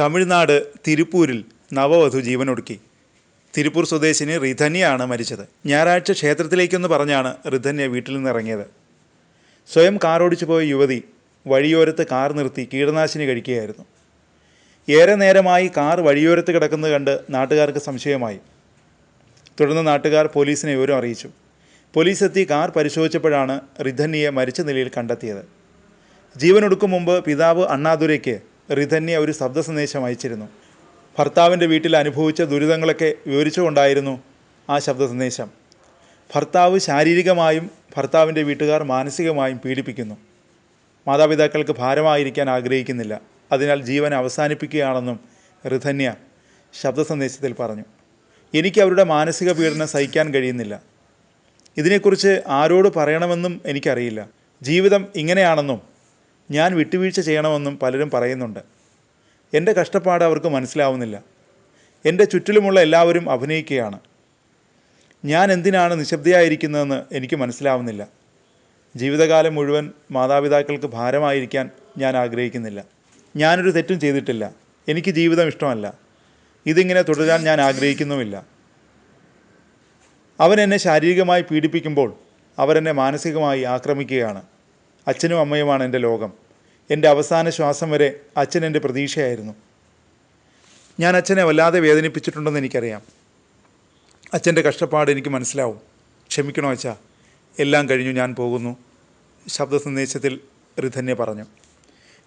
തമിഴ്നാട് തിരുപ്പൂരിൽ നവവധു ജീവനൊടുക്കി. തിരുപ്പൂർ സ്വദേശിനി റിധന്യയാണ് മരിച്ചത്. ഞായറാഴ്ച ക്ഷേത്രത്തിലേക്കെന്ന് പറഞ്ഞാണ് റിധന്യ വീട്ടിൽ നിന്ന് ഇറങ്ങിയത് സ്വയം കാറോടിച്ചു പോയ യുവതി വഴിയോരത്ത് കാർ നിർത്തി കീടനാശിനി കഴിക്കുകയായിരുന്നു. ഏറെ നേരമായി കാർ വഴിയോരത്ത് കിടക്കുന്നത് കണ്ട് നാട്ടുകാർക്ക് സംശയമായി. തുടർന്ന് നാട്ടുകാർ പോലീസിനെ വിവരം അറിയിച്ചു. പോലീസ് എത്തി കാർ പരിശോധിച്ചപ്പോഴാണ് റിധന്യയെ മരിച്ച നിലയിൽ കണ്ടെത്തിയത്. ജീവനൊടുക്കും മുമ്പ് പിതാവ് അണ്ണാദുരയ്ക്ക് റിധന്യ ഒരു ശബ്ദ സന്ദേശം അയച്ചിരുന്നു. ഭർത്താവിന്റെ വീട്ടിൽ അനുഭവിച്ച ദുരിതങ്ങളൊക്കെ വിവരിച്ചുകൊണ്ടായിരുന്നു ആ ശബ്ദ സന്ദേശം ഭർത്താവ് ശാരീരികമായും ഭർത്താവിന്റെ വീട്ടുകാർ മാനസികമായും പീഡിപ്പിക്കുന്നു. മാതാപിതാക്കൾക്ക് ഭാരമായിരിക്കാൻ ആഗ്രഹിക്കുന്നില്ല. അതിനാൽ ജീവൻ അവസാനിപ്പിക്കുകയാണെന്നും റിധന്യ ശബ്ദ സന്ദേശത്തിൽ പറഞ്ഞു. എനിക്ക് അവരുടെ മാനസിക പീഡനം സഹിക്കാൻ കഴിയുന്നില്ല. ഇതിനെക്കുറിച്ച് ആരോട് പറയണമെന്നും എനിക്കറിയില്ല. ജീവിതം ഇങ്ങനെയാണെന്നും ഞാൻ വിട്ടുവീഴ്ച ചെയ്യണമെന്നും പലരും പറയുന്നുണ്ട്. എന്റെ കഷ്ടപ്പാട് അവർക്ക് മനസ്സിലാവുന്നില്ല. എന്റെ ചുറ്റിലുമുള്ള എല്ലാവരും അഭിനയിക്കുകയാണ്. ഞാൻ എന്തിനാണ് നിശബ്ദയായിരിക്കുന്നതെന്ന് എനിക്ക് മനസ്സിലാവുന്നില്ല. ജീവിതകാലം മുഴുവൻ മാതാപിതാക്കൾക്ക് ഭാരമായിരിക്കാൻ ഞാൻ ആഗ്രഹിക്കുന്നില്ല. ഞാനൊരു തെറ്റും ചെയ്തിട്ടില്ല. എനിക്ക് ജീവിതം ഇഷ്ടമല്ല. ഇതിങ്ങനെ തുടരാൻ ഞാൻ ആഗ്രഹിക്കുന്നുമില്ല. അവൻ എന്നെ ശാരീരികമായി പീഡിപ്പിക്കുമ്പോൾ അവരെന്നെ മാനസികമായി ആക്രമിക്കുകയാണ്. അച്ഛനും അമ്മയുമാണ് എന്റെ ലോകം. എന്റെ അവസാന ശ്വാസം വരെ അച്ഛൻ എന്റെ പ്രതീക്ഷയായിരുന്നു. ഞാൻ അച്ഛനെ വല്ലാതെ വേദനിപ്പിച്ചിട്ടുണ്ടെന്ന് എനിക്കറിയാം. അച്ഛന്റെ കഷ്ടപ്പാട് എനിക്ക് മനസ്സിലാവും. ക്ഷമിക്കണോ അച്ഛാ? എല്ലാം കഴിഞ്ഞു ഞാൻ പോകുന്നു ശബ്ദ സന്ദേശത്തിൽ റിധന്യ പറഞ്ഞു.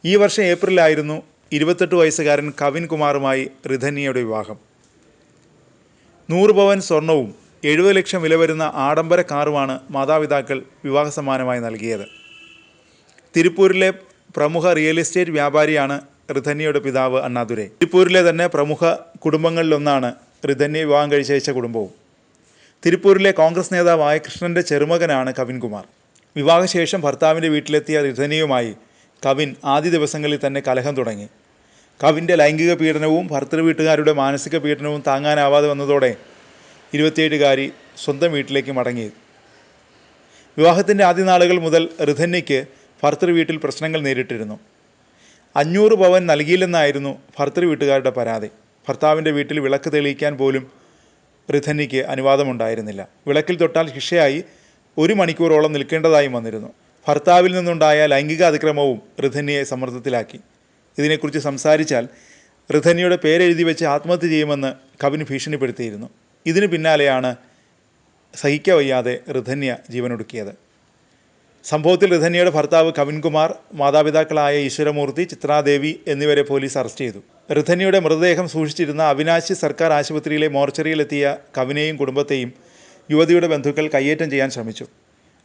ഈ വർഷം ഏപ്രിലായിരുന്നു ഇരുപത്തെട്ട് വയസ്സുകാരൻ കവിൻ കുമാറുമായി റിധന്യയുടെ വിവാഹം. നൂറ് പവൻ സ്വർണവും എഴുപത് ലക്ഷം വില വരുന്ന ആഡംബര കാറുമാണ് മാതാപിതാക്കൾ വിവാഹ സമ്മാനമായി നൽകിയത്. തിരുപ്പൂരിലെ പ്രമുഖ റിയൽ എസ്റ്റേറ്റ് വ്യാപാരിയാണ് റിധന്യയുടെ പിതാവ് അണ്ണാദുരൈ. തിരുപ്പൂരിലെ തന്നെ പ്രമുഖ കുടുംബങ്ങളിലൊന്നാണ് റിധന്യ വിവാഹം കഴിച്ചയച്ച കുടുംബവും. തിരുപ്പൂരിലെ കോൺഗ്രസ് നേതാവായ കൃഷ്ണന്റെ ചെറുമകനാണ് കവിൻകുമാർ. വിവാഹശേഷം ഭർത്താവിന്റെ വീട്ടിലെത്തിയ റിധന്യയുമായി കവിൻ ആദ്യ ദിവസങ്ങളിൽ തന്നെ കലഹം തുടങ്ങി. കവിന്റെ ലൈംഗിക പീഡനവും ഭർത്തൃ വീട്ടുകാരുടെ മാനസിക പീഡനവും താങ്ങാനാവാതെ വന്നതോടെ ഇരുപത്തിയേഴുകാരി സ്വന്തം വീട്ടിലേക്ക് മടങ്ങി. വിവാഹത്തിന്റെ ആദ്യ നാളുകൾ മുതൽ റിധന്യയ്ക്ക് ഭർത്തൃ വീട്ടിൽ പ്രശ്നങ്ങൾ നേരിട്ടിരുന്നു. അഞ്ഞൂറ് പവൻ നൽകിയില്ലെന്നായിരുന്നു ഭർത്തൃ വീട്ടുകാരുടെ പരാതി. ഭർത്താവിന്റെ വീട്ടിൽ വിളക്ക് തെളിയിക്കാൻ പോലും റിധന്യയ്ക്ക് അനുവാദമുണ്ടായിരുന്നില്ല. വിളക്കിൽ തൊട്ടാൽ ശിക്ഷയായി ഒരു മണിക്കൂറോളം നിൽക്കേണ്ടതായും വന്നിരുന്നു. ഭർത്താവിൽ നിന്നുണ്ടായ ലൈംഗിക അതിക്രമവും റിധന്യയെ സമ്മർദ്ദത്തിലാക്കി. ഇതിനെക്കുറിച്ച് സംസാരിച്ചാൽ റിധന്യയുടെ പേരെഴുതി വെച്ച് ആത്മഹത്യ ചെയ്യുമെന്ന് കവിന് ഭീഷണിപ്പെടുത്തിയിരുന്നു. ഇതിനു പിന്നാലെയാണ് സഹിക്കവയ്യാതെ റിധന്യ ജീവനൊടുക്കിയത്. സംഭവത്തിൽ റിധന്യയുടെ ഭർത്താവ് കവിൻകുമാർ മാതാപിതാക്കളായ ഈശ്വരമൂർത്തി ചിത്രാദേവി എന്നിവരെ പോലീസ് അറസ്റ്റ് ചെയ്തു. റിധന്യയുടെ മൃതദേഹം സൂക്ഷിച്ചിരുന്ന അവിനാശി സർക്കാർ ആശുപത്രിയിലെ മോർച്ചറിയിലെത്തിയ കവിനെയും കുടുംബത്തെയും യുവതിയുടെ ബന്ധുക്കൾ കയ്യേറ്റം ചെയ്യാൻ ശ്രമിച്ചു.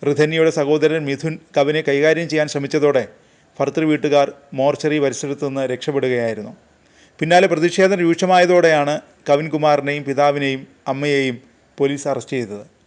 റിധന്യയുടെ സഹോദരൻ മിഥുൻ കവിനെ കൈകാര്യം ചെയ്യാൻ ശ്രമിച്ചതോടെ ഭർത്തൃ വീട്ടുകാർ മോർച്ചറി പരിസരത്തു നിന്ന് രക്ഷപ്പെടുകയായിരുന്നു. പിന്നാലെ പ്രതിഷേധം രൂക്ഷമായതോടെയാണ് കവിൻകുമാറിനെയും പിതാവിനെയും അമ്മയെയും പോലീസ് അറസ്റ്റ് ചെയ്തത്.